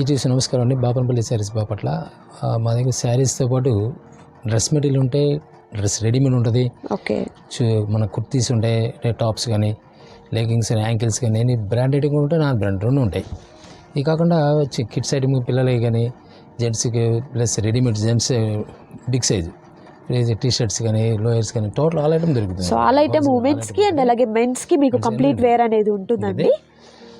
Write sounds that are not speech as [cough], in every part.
ETC నమస్కారం అండి. బాపనపల్లి శారీస్ బాపట్ల మా దగ్గర శారీస్తో పాటు డ్రెస్ మెటీరియల్ ఉంటాయి డ్రెస్ రెడీమేడ్ ఉంటుంది. ఓకే. మన కుర్తీస్ ఉంటాయి టాప్స్ కానీ లెగ్గింగ్స్ కానీ యాంకిల్స్ కానీ ఎన్ని బ్రాండెడ్ కూడా ఉంటాయి నాన్ బ్రాండ్ రెండు ఉంటాయి. ఇది కాకుండా కిడ్స్ ఐటమ్ పిల్లలకి కానీ జెంట్స్కి plus readymade gents big size. T shirts కానీ లోయర్స్ కానీ టోటల్ ఆల్ ఐటమ్ దొరుకుతుంది. సో ఆల్ ఐటమ్ ఉమెన్స్కి అండ్ అలాగే మెన్స్కి మీకు కంప్లీట్ వేర్ అనేది ఉంటుందండి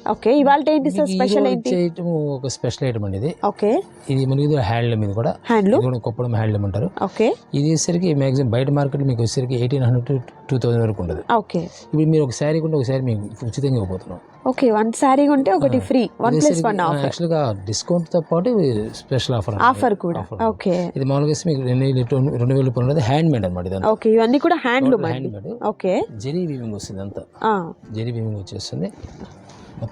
ఓకే ఇవాళ ఏంటి సార్ స్పెషల్ ఏంటి? item ఒక స్పెషల్ ఐటమ్ అండి ఇది. ఓకే ఇది మనకి ఇది హ్యాండ్లూమ్ ఇది కూడా. హ్యాండ్లూమ్ ఇది కూడా కొప్పడం హ్యాండ్లూమ్ అంటారు ఓకే ఇది వచ్చేసరికి మ్యాక్సిమం బయట మార్కెట్ మీకు వచ్చేసరికి ఎయిటీన్ హండ్రెడ్ టు థౌసండ్ వరకు ఉంటుంది ఓకే ఇప్పుడు మీరు ఒక శారీ కొంటే ఒక శారీ మీకు ఉచితంగా ఇవ్వబోతున్నాం. ఓకే వన్ శారీ ఉంటే ఒకటి free one plus one offer యాక్చువల్గా డిస్కౌంట్తో పాటు స్పెషల్ ఆఫర్ ఆఫర్ కూడా. ఓకే ఇది మామూలుగా మీకు రెండు వేలు రెండు- వేలు రూపాయలు హ్యాండ్ మేడ్ అనమాట ఇదంతా. ఓకే ఇవన్నీ కూడా handloom hand made okay zari weaving వస్తుంది అంతా ఆ, జెరీ వీవింగ్ వచ్చేస్తుంది.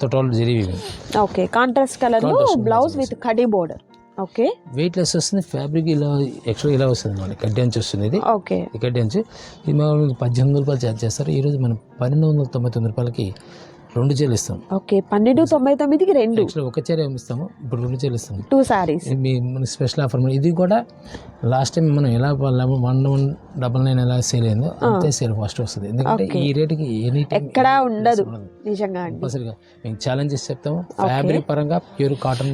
Total zari weaving okay contrast colour blouse with khadi border okay weight less వస్తుంది ఫ్యాబ్రిక్ ఇలా యాక్చువల్గా ఇలా వస్తుంది అనమాట కడ్డీ అంచు వస్తుంది ఇది. ఓకే ఈ కడ్డీ అంచు. ఇది మామూలుగా పద్దెనిమిది రూపాయలు ఛార్జ్ చేస్తారు. ఈరోజు మనం పన్నెండు వందల తొంభై తొమ్మిది రూపాయలకి రెండు చీరలు ఇస్తాం. ఓకే పన్నెండు తొంభై తొమ్మిదికి రెండు. ఒక చీర ఇస్తాము ఇప్పుడు రెండు చీరలు ఇస్తాము. టూ సారీస్ మీ మన స్పెషల్ ఆఫర్ ఇది కూడా లాస్ట్ టైం మనం ఎలా వన్ వన్ డబల్ నైన్ ఎలా సేల్ అయిందో అంతే సేల్ ఫస్ట్ వస్తుంది. ఎందుకంటే ఈ రేటుకి ఎనీ ఎక్కడా ఉండదు నిజంగా కంపల్సరీగా మేము ఛాలెంజెస్ చెప్తాము. ఫ్యాబ్రిక్ పరంగా ప్యూర్ కాటన్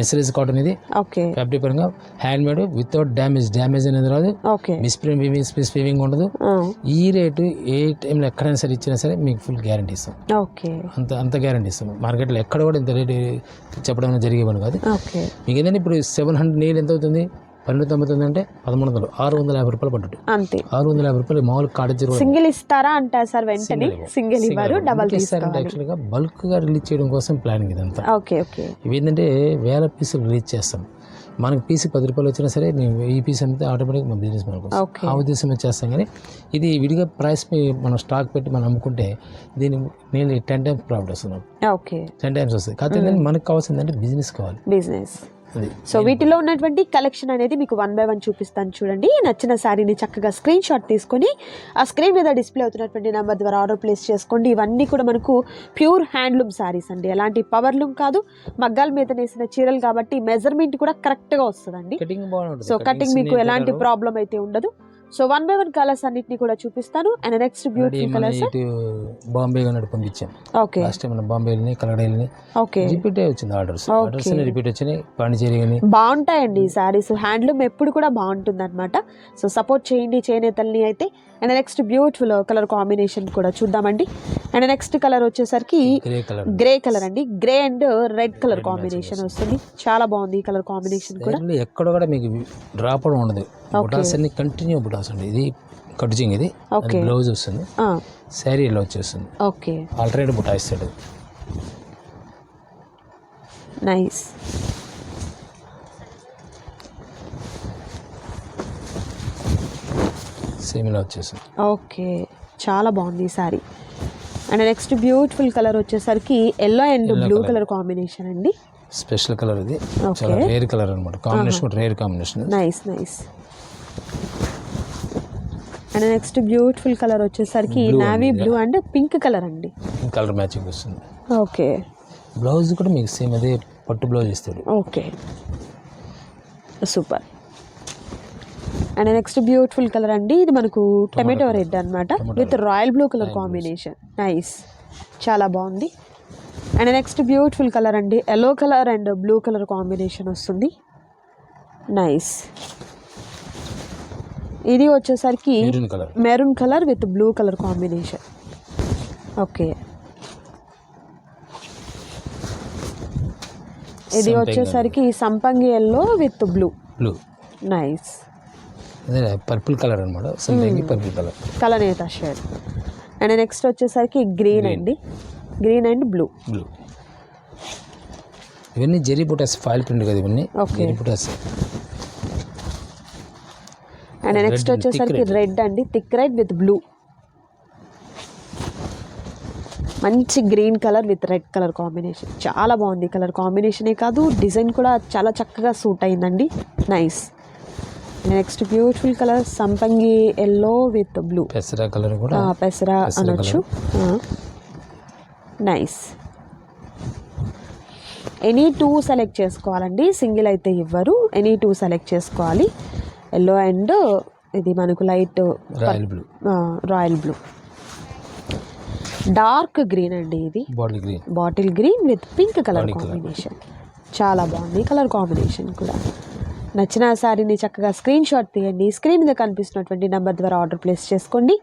మెసరీస్ కాటన్ ఇది. ఓకే. ఫ్యాబ్రిక్ పరంగా hand made without damage damage అనేది రాదు. మిస్ప్రింట్ మిస్ ఫీవింగ్ ఉండదు. ఈ రేటు ఏ టైంలో ఎక్కడైనా సరే ఇచ్చినా సరే మీకు ఫుల్ గ్యారంటీ ఇస్తాం. ఓకే. అంత అంత గ్యారంటీ ఇస్తాం. మార్కెట్లో ఎక్కడ కూడా ఇంత రేటు చెప్పడం జరిగే పని కాదు. మీకు ఏంటంటే ఇప్పుడు సెవెన్ హండ్రెడ్ నీళ్ళు ఎంత అవుతుంది? పన్నెండు తొంభై తొమ్మిది అంటే పదమూడు వందలు. ఆరు వందల యాభై రూపాయలు పడ్డట్టు. అంతే. ఆరు వందల యాభై రూపాయలు మామూలు కాటేజ్ సింగిల్ ఇస్తారా అంటారు సార్ వెంటనే? సింగిల్ ఇవ్వరు డబల్ ఇస్తారంటే యాక్చువల్గా బల్క్గా రిలీజ్ చేయడం కోసం ప్లానింగ్ ఇదంతా. Okay okay. ఇవి ఏంటంటే వేల పీసులు రిలీజ్ చేస్తాం. మనకి పీస్ పది రూపాయలు వచ్చినా సరే మేము ఈ పీస్ అమ్మితే ఆటోమేటిక్ మన బిజినెస్ మనకు ఆ ఉద్దేశం చేస్తాం కానీ ఇది విడిగా ప్రైస్ మనం స్టాక్ పెట్టి మనం అమ్ముకుంటే దీని నేను టెన్ టైమ్స్ ప్రాఫిట్ వస్తుంది. ఓకే టెన్ టైమ్స్ వస్తుంది. కాకపోతే ఏంటంటే మనకు కావాల్సింది అంటే బిజినెస్ కావాలి. బిజినెస్ సో వీటిలో ఉన్నటువంటి కలెక్షన్ అనేది మీకు వన్ బై వన్ చూపిస్తాను చూడండి. నచ్చిన శారీని చక్కగా స్క్రీన్ షాట్ తీసుకొని ఆ స్క్రీన్ మీద డిస్ప్లే అవుతున్నటువంటి నెంబర్ ద్వారా ఆర్డర్ ప్లేస్ చేసుకోండి. ఇవన్నీ కూడా మనకు ప్యూర్ హ్యాండ్లూమ్ శారీస్ అండి. ఎలాంటి పవర్ లూమ్ కాదు మగ్గాల మీద నేసిన చీరలు కాబట్టి మెజర్మెంట్ కూడా కరెక్ట్గా వస్తుందండి. సో కటింగ్ మీకు ఎలాంటి ప్రాబ్లం అయితే ఉండదు. So one by one colours అన్నిటిని కూడా చూపిస్తాను. And next beautiful colours Bombay కానీ పంపించాం. ఓకే లాస్ట్ టైం మన బాంబే వెళ్ళి కన్నడ వెళ్ళి ఓకే రిపీట్ వచ్చింది ఆర్డర్స్ ఆర్డర్స్ రిపీట్ వచ్చినాయి. పాండిచేరి కానీ బాగుంటాయండి ఈ శారీస్ హ్యాండ్లూమ్ ఎప్పుడు కూడా బాగుంటుంది అనమాట సో సపోర్ట్ చేయండి చేనేతల్ని అయితే. And next beautiful colour combination కూడా చూద్దామండి. అండ్ నెక్స్ట్ కలర్ వచ్చేసరికి గ్రే కలర్ అండి. Grey and. Red colour combination వస్తుంది. చాలా బాగుంది ఈ కలర్ కాంబినేషన్ కూడా. ఎక్కడ కూడా మీకు డ్రాప్ ఉండదు. బుటాస్ అన్ని కంటిన్యూ బుటాస్ అండి. ఇది కటింగ్ ఇది. బ్లౌజ్ వస్తుంది. శారీ ఇలా వచ్చేస్తుంది. ఓకే ఆల్టర్నేట్ బుటా ఇస్తాడు నైస్ సేమ్ ఇలా వచ్చేస్తుంది ఓకే చాలా బాగుంది ఈ sari. And next beautiful colour వచ్చేసరికి yellow and blue colour combination అండి. స్పెషల్ కలర్ ఇది. చాలా రేర్ కలర్ అనమాట కాంబినేషన్ కూడా rare combination nice nice and next beautiful colour వచ్చేసరికి navy blue and. Pink colour అండి. కలర్ మ్యాచింగ్ వస్తుంది. ఓకే. బ్లౌజ్ కూడా మీకు సేమ్ అదే పట్టు బ్లౌజ్ ఇస్తాడు okay. Super. And next beautiful colour అండి ఇది మనకు టమాటో రెడ్ అన్నమాట. With royal blue colour combination. Nice చాలా బాగుంది. అండ్ నెక్స్ట్ బ్యూటిఫుల్ కలర్ అండి yellow colour and blue colour combination వస్తుంది. నైస్ ఇది వచ్చేసరికి maroon colour maroon colour with blue colour combination. Okay. ఇది వచ్చేసరికి సంపంగి yellow with blue. Blue nice అదే పర్పుల్ కలర్ అనమాట సంథింగ్ పర్పుల్ కలర్ కలనేత షేడ్. అండ్ నెక్స్ట్ వచ్చేసరికి గ్రీన్ అండి. Green and blue. బ్లూ ఇవన్నీ జెరీ బుటాస్ ఫైల్ ప్రింట్ కదా ఇవన్నీ. జెరీ బుటాస్ అండ్ నెక్స్ట్ వచ్చేసరికి రెడ్ అండి. థిక్ రెడ్ విత్ బ్లూ మంచి green colour with red colour combination. చాలా బాగుంది కలర్ కాంబినేషనే కాదు. డిజైన్ కూడా చాలా చక్కగా సూట్ అయిందండి. నైస్ నెక్స్ట్ బ్యూటిఫుల్ కలర్ సంపంగి ఎల్లో విత్ బ్లూ పెసరా కలర్ కూడా. పెసరా అనొచ్చు. నైస్ ఎనీ టూ సెలెక్ట్ చేసుకోవాలండి. సింగిల్ అయితే ఇవ్వరు. ఎనీ టూ సెలెక్ట్ చేసుకోవాలి. ఎల్లో అండ్ ఇది మనకు light royal blue royal blue dark green అండి ఇది. Bottle green bottle green with pink colour. Combination చాలా బాగుంది. కలర్ కాంబినేషన్ కూడా. నచ్చిన శారీని చక్కగా స్క్రీన్ షాట్ తీయండి. స్క్రీన్ మీద కనిపిస్తున్నటువంటి నెంబర్ ద్వారా ఆర్డర్ ప్లేస్ చేసుకోండి.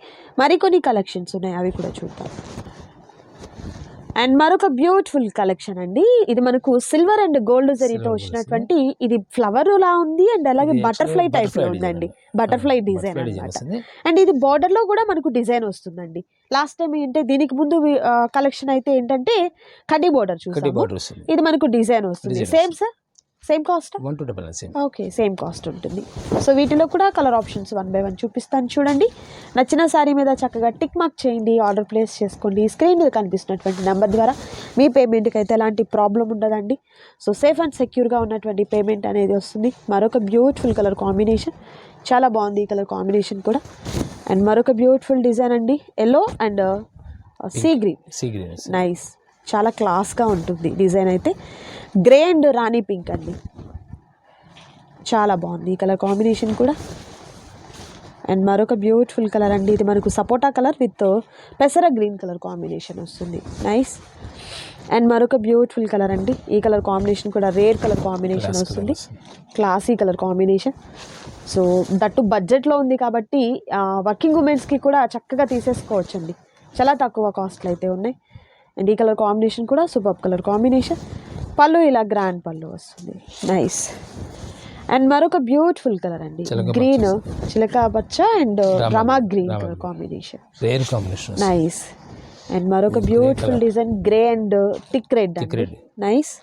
మరికొన్ని కలెక్షన్స్ ఉన్నాయి. అవి కూడా చూద్దాం. అండ్ మరొక బ్యూటిఫుల్ కలెక్షన్ అండి. ఇది మనకు సిల్వర్ అండ్ గోల్డ్ జరీతో వచ్చినటువంటి ఇది ఫ్లవర్ లా ఉంది అండ్ అలాగే బటర్ఫ్లై టైప్లో ఉందండి. బటర్ఫ్లై డిజైన్ వస్తుంది. అండ్ ఇది border లో కూడా మనకు డిజైన్ వస్తుందండి. లాస్ట్ టైం ఏంటంటే దీనికి ముందు కలెక్షన్ అయితే ఏంటంటే కడ్డీ బోర్డర్ చూసాము. బార్డర్ ఇది మనకు డిజైన్ వస్తుంది. Same sir same cost one two double same okay same cost ఉంటుంది. సో వీటిలో కూడా colour options one by one చూపిస్తాను చూడండి. నచ్చిన శారీ మీద చక్కగా టిక్ మార్క్ చేయండి ఆర్డర్ ప్లేస్ చేసుకోండి. స్క్రీన్ మీద కనిపిస్తున్నటువంటి నెంబర్ ద్వారా మీ పేమెంట్కి అయితే ఎలాంటి ప్రాబ్లం ఉండదండి. సో సేఫ్ అండ్ సెక్యూర్గా ఉన్నటువంటి పేమెంట్ అనేది వస్తుంది. మరొక బ్యూటిఫుల్ కలర్ కాంబినేషన్ చాలా బాగుంది ఈ కలర్ కాంబినేషన్ కూడా. అండ్ మరొక బ్యూటిఫుల్ డిజైన్ అండి. Yellow and sea green sea green nice చాలా క్లాస్గా ఉంటుంది డిజైన్ అయితే. గ్రే అండ్ రాణి పింక్ అండి. చాలా బాగుంది ఈ కలర్ కాంబినేషన్ కూడా. అండ్ మరొక బ్యూటిఫుల్ కలర్ అండి. ఇది మనకు సపోటా కలర్ విత్ పెసర గ్రీన్ కలర్ కాంబినేషన్ వస్తుంది. నైస్. అండ్ మరొక బ్యూటిఫుల్ కలర్ అండి. ఈ కలర్ కాంబినేషన్ కూడా రేర్ కలర్ కాంబినేషన్ వస్తుంది. Classy colour combination. So that బడ్జెట్లో ఉంది కాబట్టి వర్కింగ్ ఉమెన్స్కి కూడా చక్కగా తీసేసుకోవచ్చండి. చాలా తక్కువ కాస్ట్లు అయితే ఉన్నాయి. అండ్ ఈ కలర్ కాంబినేషన్ కూడా సూపర్ కలర్ కాంబినేషన్. పళ్ళు ఇలా గ్రాండ్ పళ్ళు వస్తుంది. నైస్ అండ్ మరొక బ్యూటిఫుల్ కలర్ అండి. గ్రీన్ చిలక పచ్చ and Rama- green colour. Combination rare combination nice and మరొక beautiful. Design grey and. Thick red. Nice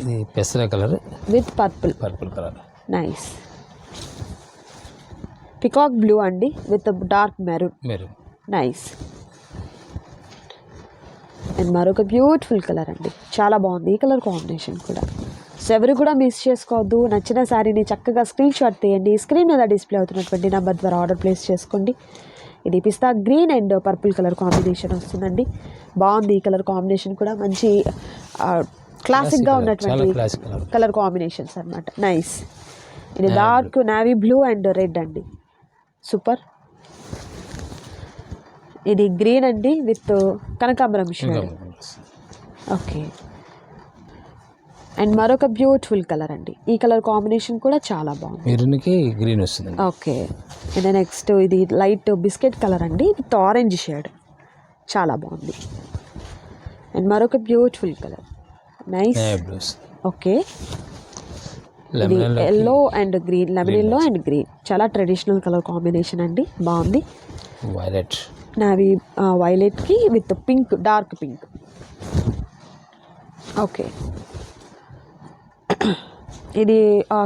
ఇది పెసర colour with purple purple colour nice peacock blue అండి విత్ డార్క్ మెరూన్ మీరు nice and మరొక beautiful colour అండి. చాలా బాగుంది. ఈ కలర్ కాంబినేషన్ కూడా. సో ఎవరు కూడా మిస్ చేసుకోవద్దు. నచ్చిన శారీని చక్కగా స్క్రీన్ షాట్ తీయండి. స్క్రీన్ మీద డిస్ప్లే అవుతున్నటువంటి నెంబర్ ద్వారా ఆర్డర్ ప్లేస్ చేసుకోండి. ఇది pista green and purple colour combination వస్తుందండి. బాగుంది ఈ కలర్ కాంబినేషన్ కూడా. మంచి క్లాసిక్గా ఉన్నటువంటి. కలర్ కాంబినేషన్స్ అన్నమాట. నైస్ ఇది dark navy blue and red అండి. సూపర్ ఇది గ్రీన్ అండి విత్ కనకాంబరం షేడ్ ఓకే. అండ్ మరొక బ్యూటిఫుల్ కలర్ అండి. ఈ కలర్ కాంబినేషన్ కూడా చాలా బాగుంది. మెరూన్కి గ్రీన్ వస్తుంది. ఓకే. అండ్ నెక్స్ట్ ఇది లైట్ బిస్కెట్ కలర్ అండి. With orange shade. చాలా బాగుంది. అండ్ మరొక beautiful colour. Nice. Okay. Yellow and green lemon yellow and green. చాలా ట్రెడిషనల్ కలర్ కాంబినేషన్ అండి. బాగుంది. Violet navy వైలెట్కి with pink dark pink. Okay. ఇది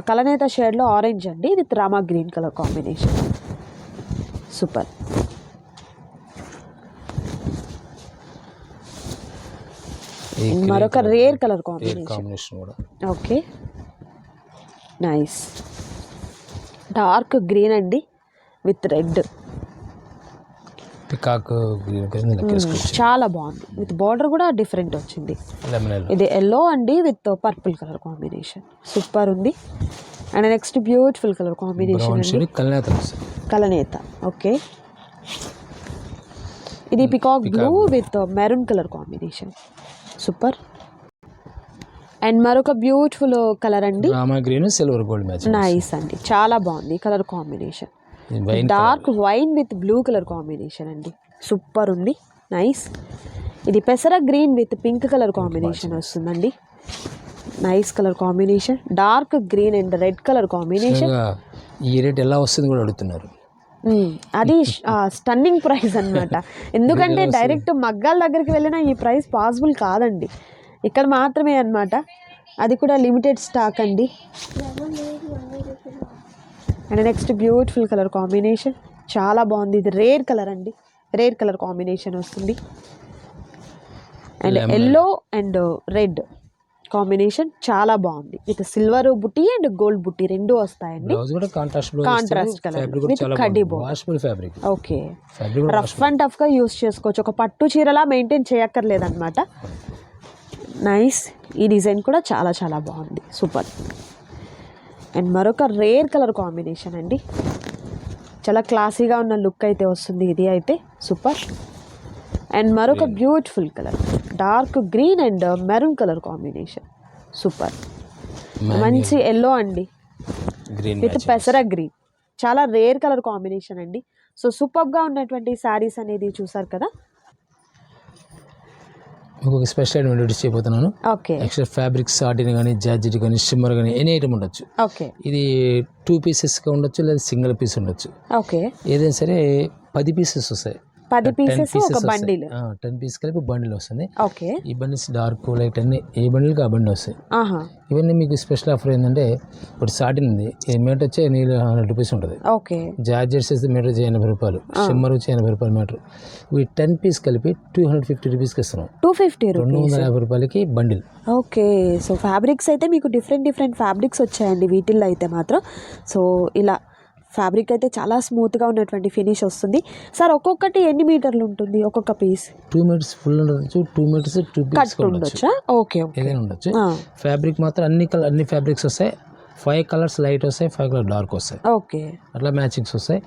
కలనేత షేడ్లో ఆరెంజ్ అండి. With Rama green colour combination. Super. మరొక rare colour combination. Okay. Nice. Dark green అండి. With red. Peacock చాలా బాగుంది. విత్ బార్డర్ కూడా డిఫరెంట్ వచ్చింది. ఇది ఎల్లో అండి with purple colour combination. Super ఉంది. And next beautiful colour combination కల్నేత okay. ఇది peacock blue with maroon colour combination. Super. And మరొక బ్యూటిఫుల్ కలర్ అండి. Green silver gold match nice అండి. చాలా బాగుంది colour combination. Dark wine with blue colour combination అండి. Super ఉంది. Nice ఇది పెసర green with pink colour combination వస్తుందండి. Nice colour combination dark green and red colour combination ఈ రేట్ ఎలా వస్తుంది కూడా అడుగుతున్నారు. అది స్టన్నింగ్ ప్రైస్ అన్నమాట. [laughs] ఎందుకంటే డైరెక్ట్ మగ్గాల దగ్గరికి వెళ్ళినా ఈ ప్రైస్ పాసిబుల్ కాదండి. ఇక్కడ మాత్రమే అన్నమాట. అది కూడా లిమిటెడ్ స్టాక్ అండి. And next beautiful colour combination. చాలా బాగుంది. ఇది రేర్ కలర్ అండి. రేర్ కలర్ కాంబినేషన్ వస్తుంది. And. Yellow and red combination చాలా బాగుంది. విత్ సిల్వర్ బుట్టి అండ్ గోల్డ్ బుట్టి రెండు వస్తాయండి. Contrast fabric okay rough and టఫ్గా యూస్ చేసుకోవచ్చు. ఒక పట్టు చీరలా మెయింటైన్ చేయక్కర్లేదన్నమాట. నైస్ ఈ డిజైన్ కూడా చాలా చాలా బాగుంది. సూపర్ అండ్ మరొక రేర్ కలర్ కాంబినేషన్ అండి. చాలా క్లాసీగా ఉన్న లుక్ అయితే వస్తుంది ఇది అయితే. సూపర్. అండ్ మరొక beautiful colour. Dark green and maroon colour combination. Super. మంచి ఎల్లో అండి. విత్ పెసర గ్రీన్. చాలా రేర్ కలర్ కాంబినేషన్ అండి. సో సూపర్గా ఉన్నటువంటి శారీస్ అనేది చూసారు కదా? మీకు ఒక స్పెషల్ ఐటమ్ ఇంట్రొడ్యూస్ చేయబోతున్నాను. ఓకే ఎక్స్ట్రా ఫ్యాబ్రిక్ సాటిన్ కానీ జార్జెట్ కానీ షిమ్మర్ కానీ ఎనీ ఐటమ్ ఉండొచ్చు. ఓకే ఇది టూ పీసెస్గా ఉండొచ్చు లేదా సింగిల్ పీస్ ఉండొచ్చు. ఓకే ఏదైనా సరే పది పీసెస్ వస్తాయి. పది పీసెస్ ఒక బండిల్. టెన్ పీస్ కలిపి బండిల్ వస్తుంది. ఓకే. ఈ బండిల్స్ డార్క్ లైట్ అన్ని ఏ బండిల్కి ఆ బండి వస్తాయి. ఇవన్నీ మీకు స్పెషల్ ఆఫర్ ఏంటంటే ఇప్పుడు సాటిన్ ఉంది. ఇది మీటర్ వచ్చి నీళ్ళు హండ్రెడ్ రూపీస్ ఉంటుంది. ఓకే. జార్జెట్స్ మీటర్ వచ్చి ఎనభై రూపాయలు. షిమ్మర్ వచ్చి ఎనభై రూపాయలు మీటర్ ఇవి టెన్ పీస్ కలిపి టూ హండ్రెడ్ ఫిఫ్టీ రూపీస్కి ఇస్తున్నాం. టూ ఫిఫ్టీ రెండు వందల యాభై రూపాయలకి బండిల్. ఓకే. సో ఫ్యాబ్రిక్స్ అయితే మీకు డిఫరెంట్ డిఫరెంట్ ఫ్యాబ్రిక్స్ వచ్చాయండి. వీటిల్లో అయితే మాత్రం. సో ఇలా ఫ్యాబ్రిక్ అయితే చాలా స్మూత్గా ఉన్నటువంటి ఫినిష్ వస్తుంది. సార్ ఒక్కొక్కటి ఎన్ని మీటర్లు ఉంటుంది ఒక్కొక్క పీస్? టూ మీటర్స్ ఫుల్ ఉండొచ్చు టూ మీటర్స్ టూ పీస్ ఉండొచ్చా. ఓకే ఏదైనా ఉండొచ్చు. ఫ్యాబ్రిక్ మాత్రం అన్ని కలర్ అన్ని ఫ్యాబ్రిక్స్ వస్తాయి. ఫైవ్ కలర్స్ లైట్ వస్తాయి ఫైవ్ కలర్ డార్క్ వస్తాయి. ఓకే. అట్లా మ్యాచింగ్స్ వస్తాయి.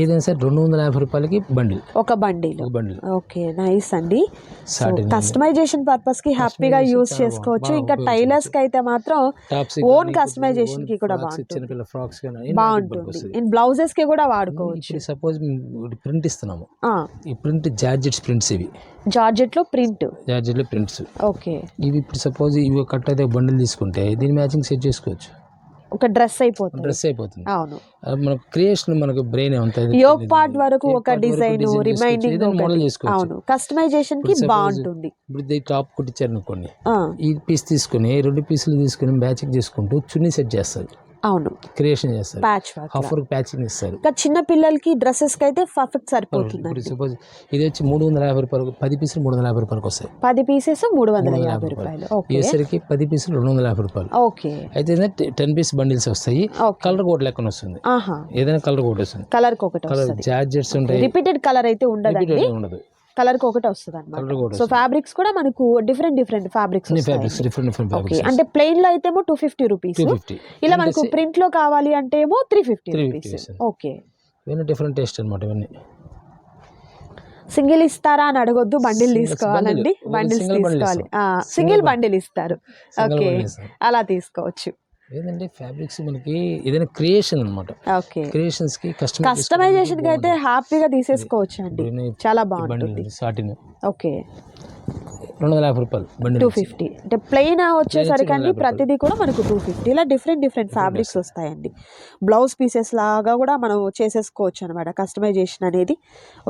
ఏదైనా సరే రెండు వందల యాభై రూపాయలకి బండిల్. ఒక బండిల్. బండిల్. ఓకే నైస్ అండి. కస్టమైజేషన్ పర్పస్కి హ్యాపీగా యూస్ చేసుకోవచ్చు. ఇంకా టైలర్స్కి అయితే మాత్రం ఓన్ కస్టమైజేషన్కి కూడా చిన్నపిల్ల ఫ్రాక్స్ బాగుంటుంది. ఇన్ బ్లౌజెస్కి కూడా వాడుకోవచ్చు. సపోజ్ ప్రింట్ ఇస్తున్నాము. ఈ ప్రింట్ జార్జెట్స్ ప్రింట్స్ ఇవి. జార్జెట్లో ప్రింట్ జార్జెట్లో ప్రింట్స్ ఓకే. ఇవి ఇప్పుడు సపోజ్ ఇవి కట్ అయితే బండిల్ తీసుకుంటే దీని మ్యాచింగ్ సెట్ చేసుకోవచ్చు. ఒక డ్రెస్ అయిపోతుంది. డ్రెస్ అయిపోతుంది. అవును. మన క్రియేషన్ మనకు బ్రెయిన్ అంత యోగ్ పార్ట్ వరకు ఒక డిజైన్ రిమైండింగ్ మోడల్ చేసుకోవచ్చు. అవును. కస్టమైజేషన్కి బాగుంటుంది. ఇప్పుడు టాప్ కుట్టించారు అనుకోండి ఈ పీస్ తీసుకుని రెండు పీసులు తీసుకుని మ్యాచింగ్ చేసుకుంటూ చున్నీ సెట్ చేస్తారు. అవును. క్రియేషన్ చేస్తారు. Patch work half work patching ఇస్తారు ఇంకా చిన్న పిల్లలకి డ్రెస్సెస్కి అయితే పర్ఫెక్ట్ సరిపోతుంది ఇప్పుడు సపోజ్ ఇది వచ్చి మూడు వందల యాభై రూపాయలు పది పీసులు మూడు వందల యాభై రూపాయలకు వస్తాయి. పది పీసెస్ మూడు వందల యాభై రూపాయలు. పది పీసులు రెండు వందల యాభై రూపాయలు. ఓకే అయితే టెన్ పీస్ బండిల్స్ వస్తాయి. కలర్ కోట్ లెక్కన వస్తుంది. ఏదైనా కలర్ కోట్ వస్తుంది. కలర్ ఒకటి కలర్ జార్జెట్స్ ఉంటాయి. రిపీటెడ్ కలర్ అయితే ఉండదు. కలర్కి ఒకటి వస్తుంది అనమాట సో ఫ్యాబ్రిక్స్ కూడా మనకు డిఫరెంట్ డిఫరెంట్ ఫ్యాబ్రిక్స్ అన్ని ఫ్యాబ్రిక్స్ డిఫరెంట్ డిఫరెంట్ ఓకే అంటే ప్లెయిన్లో అయితే ఏమో టూ ఫిఫ్టీ రూపీస్ ఇలా మనకు ప్రింట్లో కావాలి అంటే ఏమో త్రీ ఫిఫ్టీ 350 రూపీస్. ఓకే ఇవన్నీ డిఫరెంట్ టేస్ట్ అనమాట ఇవన్నీ. సింగిల్ ఇస్తారా అని అడగొద్దు బండిల్ తీసుకోవాలండి. బండిల్స్ తీసుకోవాలి. సింగిల్ బండిల్ ఇస్తారు. ఓకే. అలా తీసుకోవచ్చు. ఏంటంటే ఫ్యాబ్రిక్స్ మనకి ఏదైనా క్రియేషన్ అనమాట ఓకే. క్రియేషన్స్కి కస్టమర్ కస్టమైజేషన్కి అయితే హ్యాపీగా తీసేసుకోవచ్చు అండి చాలా బాగుంటుంది. సాటిన్. ఓకే. రెండు వందల యాభై రూపాయలు. బండి టూ ఫిఫ్టీ అంటే ప్లెయిన్ వచ్చేసరికి అండి ప్రతిదీ కూడా మనకు టూ ఫిఫ్టీ ఇలా డిఫరెంట్ డిఫరెంట్ ఫ్యాబ్రిక్స్ వస్తాయండి. బ్లౌజ్ పీసెస్ లాగా కూడా మనం చేసేసుకోవచ్చు అనమాట కస్టమైజేషన్ అనేది.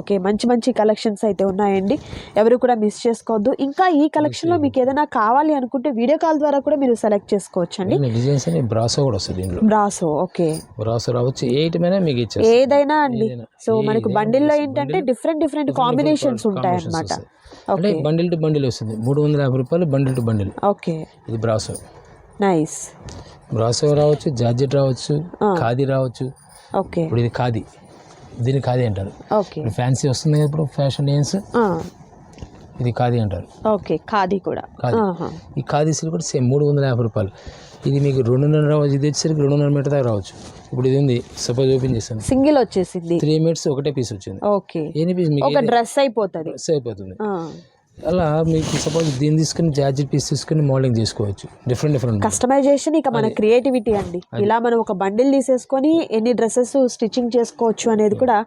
ఓకే మంచి మంచి కలెక్షన్స్ అయితే ఉన్నాయండి. ఎవరు కూడా మిస్ చేసుకోవద్దు. ఇంకా ఈ కలెక్షన్లో మీకు ఏదైనా కావాలి అనుకుంటే వీడియో కాల్ ద్వారా కూడా మీరు సెలెక్ట్ చేసుకోవచ్చు అండి డిజైన్స్ అని బ్రాసో కూడా వస్తుంది బ్రాసో ఓకే బ్రాసో రావచ్చు. ఏ ఐటమ్ అయినా మీకు ఇచ్చేస్తారు ఏదైనా అండి. ఏదైనా. సో మనకు ఏదైనా బండిల్లో. ఏంటంటే డిఫరెంట్ డిఫరెంట్ కాంబినేషన్స్ ఉంటాయి అన్నమాట. అంటే బండిల్ టు బండిల్ వస్తుంది. మూడు వందల యాభై రూపాయలు బండిల్ టు బండిల్. ఓకే ఇది బ్రాసో నైస్ బ్రాసో రావచ్చు జార్జెట్ రావచ్చు ఖాదీ రావచ్చు. ఓకే ఇప్పుడు ఇది ఖాదీ దీన్ని ఖాదీ అంటారు. ఓకే ఫ్యాన్సీ వస్తుంది ఇప్పుడు ఫ్యాషన్ డిజైన్స్ ఇది ఖాదీ అంటారు. ఓకే ఖాదీ కూడా. ఈ ఖాదీ సిల్క్ కూడా సేమ్ మూడు వందల యాభై రూపాయలు. ఇది మీకు రెండున్నర ఇది వచ్చేసరికి రెండున్నర మీటర్ దాకా రావచ్చు. ఇప్పుడు ఇది ఉంది. సపోజ్ ఓపెన్ చేస్తాను సింగిల్ వచ్చేసింది. త్రీ మీటర్స్ ఒకటే పీస్ వచ్చింది. ఓకే. ఎన్ని పీస్ మీకు ఒక డ్రెస్ అయిపోతుంది. డ్రెస్ అయిపోతుంది. అలా మీకు సపోజ్ దీన్ని తీసుకుని జార్జెట్ పీస్ తీసుకుని మోడలింగ్ చేసుకోవచ్చు. డిఫరెంట్ డిఫరెంట్ కస్టమైజేషన్ ఇక మన క్రియేటివిటీ అండి. ఇలా మనం ఒక బండిల్ తీసేసుకొని ఎన్ని డ్రెస్సెస్ స్టిచ్చింగ్ చేసుకోవచ్చు అనేది కూడా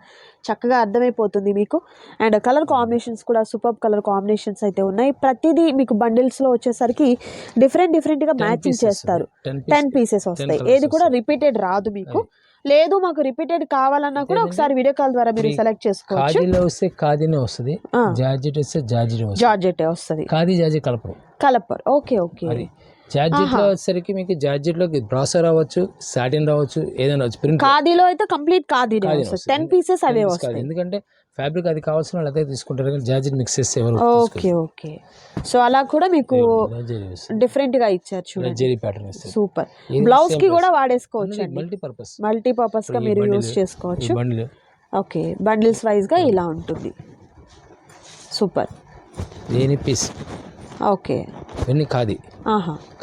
చక్కగా అర్థమైపోతుంది మీకు. అండ్ కలర్ కాంబినేషన్స్ కూడా సూపర్ కలర్ కాంబినేషన్స్ అయితే ఉన్నాయి. ప్రతిదీ మీకు bundles లో వచ్చేసరికి డిఫరెంట్ డిఫరెంట్గా మ్యాచింగ్ చేస్తారు. టెన్ పీసెస్ వస్తాయి. ఏది కూడా రిపీటెడ్ రాదు మీకు. లేదు మాకు రిపీటెడ్ కావాలన్నా కూడా ఒకసారి వీడియో కాల్ ద్వారా మీరు సెలెక్ట్ చేసుకోవచ్చు. ఖాదీలో వస్తే ఖాదీనే వస్తుంది. జార్జెట్ వస్తే జార్జెట్ వస్తుంది. జార్జెట్ వస్తుంది. ఖాదీ జార్జెట్ కలపరు. కలపర్. Okay okay. అది జార్జెట్లో వచ్చేసరికి మీకు జార్జెట్లో బ్రాసో రావచ్చు సాటిన్ రావచ్చు ఏదైనా రావచ్చు. ప్రింట్ ఖాదీలో అయితే కంప్లీట్ వస్తుంది. టెన్ పీసెస్ అవే వస్తాయి. ఎందుకంటే ఫ్యాబ్రిక్ అది కావాల్సిన వాళ్ళు అదే తీసుకుంటారు కానీ జార్జెట్ మిక్స్ చేస్తే ఎవరు ఓకే ఓకే. సో అలా కూడా మీకు డిఫరెంట్గా ఇచ్చారు చూడండి. జెరీ ప్యాటర్న్ సూపర్ బ్లౌజ్కి కూడా వాడేసుకోవచ్చు అండి మల్టీ పర్పస్ మల్టీ పర్పస్గా మీరు యూస్ చేసుకోవచ్చు. ఓకే బండిల్స్ వైజ్గా ఇలా ఉంటుంది. సూపర్ దేని పీస్ ఓకే. ఇవన్నీ ఖాదీ?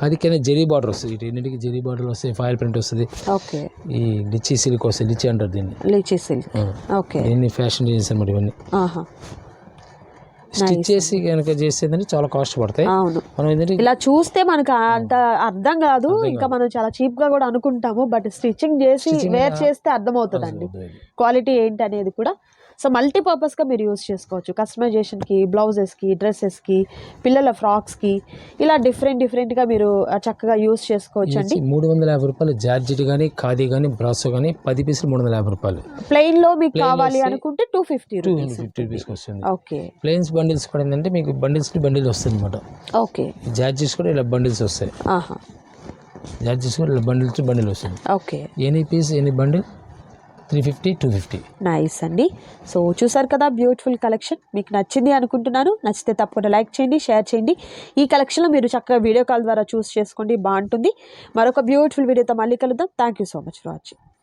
ఖాదీ కింద జెరీ బార్డర్ వస్తుంది. ఇటు ఎన్నిటికి జెరీ బార్డర్ వస్తాయి ఫాయిల్ ప్రింట్ వస్తుంది. ఓకే. ఈ లిచ్చి సిల్క్ వస్తుంది లిచ్చి అంటారు దీన్ని. Litchi silk. ఓకే. దీన్ని ఫ్యాషన్ డిజైన్స్ అనమాట ఇవన్నీ. ఆహా. స్టిచ్ చేసి కనుక చేసేదంటే చాలా కాస్ట్ పడతాయి. అవును. మనం ఏంటంటే ఇలా చూస్తే మనకు అంత అర్థం కాదు. ఇంకా మనం చాలా చీప్గా కూడా అనుకుంటాము. బట్ స్టిచ్చింగ్ చేసి వేర్ చేస్తే అర్థమవుతుందండి. క్వాలిటీ ఏంటి అనేది కూడా సో మల్టీపర్పస్గా మీరు యూస్ చేసుకోవచ్చు. కస్టమైజేషన్కి బ్లౌజెస్కి డ్రెస్సెస్కి పిల్లల ఫ్రాక్స్కి ఇలా డిఫరెంట్ డిఫరెంట్గా మీరు చక్కగా యూస్ చేసుకోవచ్చు అండి. మూడు వందల యాభై రూపాయలు జార్జెట్ కానీ ఖాదీ కానీ బ్రాసో కానీ పది పీసులు మూడు వందల యాభై రూపాయలు. ప్లెయిన్లో మీకు కావాలి అనుకుంటే టూ ఫిఫ్టీ టూ ఫిఫ్టీ రూపీస్కి వస్తుంది. ఓకే. ప్లెయిన్స్ బండిల్స్ కూడా ఏంటంటే మీకు బండిల్స్ బండిల్ వస్తుంది అనమాట ఓకే. జార్జెస్ కూడా ఇలా బండిల్స్ వస్తాయి. ఆహా. జార్జెస్ కూడా ఇలా బండిల్స్ బండిల్ వస్తుంది. Okay. Any piece any bundle three fifty two fifty. Nice అండి. సో చూసారు కదా బ్యూటిఫుల్ కలెక్షన్ మీకు నచ్చింది అనుకుంటున్నాను. నచ్చితే తప్పకుండా లైక్ చేయండి షేర్ చేయండి. ఈ కలెక్షన్లో మీరు చక్కగా వీడియో కాల్ ద్వారా చూస్ చేసుకోండి బాగుంటుంది. మరొక బ్యూటిఫుల్ వీడియోతో మళ్ళీ కలుద్దాం. Thank you so much for watching